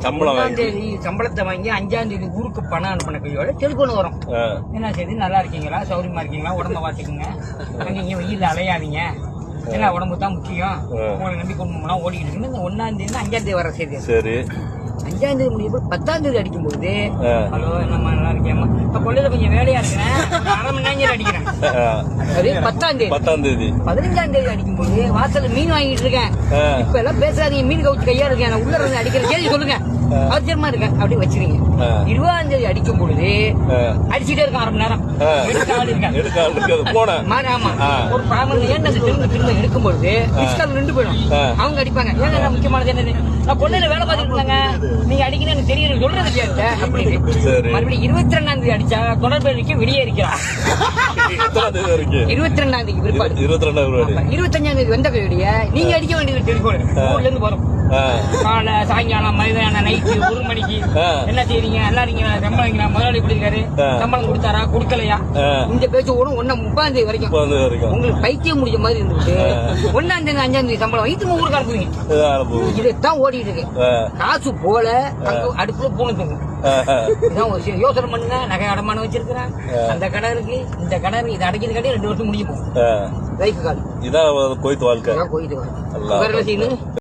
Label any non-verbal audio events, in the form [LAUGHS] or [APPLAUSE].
சம்பளம் சம்பளத்தை வாங்கி அஞ்சாம் தேதி ஊருக்கு பணம் அனுப்பின கையோட டெலிபோன் வரும். என்ன செய்து நல்லா இருக்கீங்களா? சௌரியமா இருக்கீங்களா? உடம்ப பார்த்துக்குங்க. நீங்க வெயில்ல அலையாதீங்க. என்ன உடம்பு தான் முக்கியம். உங்களை நம்பி குடும்பம்லாம் ஓடிக்கிட்டு இருக்குன்னு இந்த ஒன்னாம் தேதி அஞ்சாம் தேதி வர செய்தி சரி. அஞ்சாம் தேதி முடியும் போது பத்தாம் தேதி அடிக்கும்போது ஆ. ஹலோ நல்லா இருக்கியாம்மா இப்ப கொள்ளையில கொஞ்சம் வேலையா இருக்கிறேன். ஒரு அரை மணி நேரம் அடிக்கிறேன். ஆ, அது பத்தாம் தேதி. பத்தாம் தேதி. பதினஞ்சாம் தேதி அடிக்கும்போது வாசல்ல மீன் வாங்கிட்டு இருக்கேன். இப்ப எல்லாம் பேசாதீங்க மீன் கவுச்சு கையா இருக்கேன். நான் உள்ள இருந்து அடிக்கிற கேள்வி சொல்லுங்க. அவசியமா இருக்கேன். அப்படி வச்சிருங்க. இருபதாம் தேதி அடிக்கும் பொழுது அடிச்சுட்டே இருக்கான் அரை மணி நேரம். ஒரு பிராமணன் ஏன் திரும்ப திரும்ப எடுக்கும் பொழுது மிஸ்கால் நின்று போயிடும். ஆ. அவங்க அடிப்பாங்க. ஏங்க நான் முக்கியமானது என்னது? நான் கொள்ளையில வேலை பார்த்துட்டு இருந்தாங்க. நீங்க அடிக்கணும் எனக்கு தெரியும். சொல்றது இல்லையா அப்படின்னு. மறுபடியும் இருபத்தி ரெண்டாம் தேதி அடிச்சா தொடர்பு விடிய இருக்கிறான் [LAUGHS] எத்தனாம் தேதி வரைக்கும் இருபத்தி ரெண்டாம் தேதி பிற்பாடு. இருபத்தி ரெண்டாம் ரூபாய் இருபத்தஞ்சாம் தேதி வந்த கையோடைய நீங்க அடிக்க வேண்டியது டெலிபோன் ஊர்ல இருந்து வரும் காலை சாயங்காலம் மதியானம் நைட்டு ஒரு மணிக்கு. என்ன செய்றீங்க? நல்லா இருக்கீங்களா சம்பளம் முதலாளி ஆ. சம்பளம் கொடுத்தாரா? கொடுக்கலையா. இந்த பேச்சு ஓடும் ஒன்னா முப்பதாம் தேதி வரைக்கும். உங்களுக்கு பைத்தியம் முடிஞ்ச மாதிரி இருந்துட்டு ஒன்னாம் தேதி அஞ்சாம் தேதி சம்பளம் வைத்து ஊருக்கு அனுப்புவீங்க. இதைத்தான் ஓடிட்டு இருக்கு. காசு போல அடுப்புல. இதான் ஒரு யோசனை பண்ணுங்க நகை அடமானம் வச்சிருக்கிறேன். அந்த கடை இருக்கு. இந்த கடை இருக்கு. இதை அடைக்கிறது கடை ரெண்டு வருஷம் முடியும். லைஃப் கால். இதான் கொய்த்து வாழ்க்கை. என்ன செய்யணும்?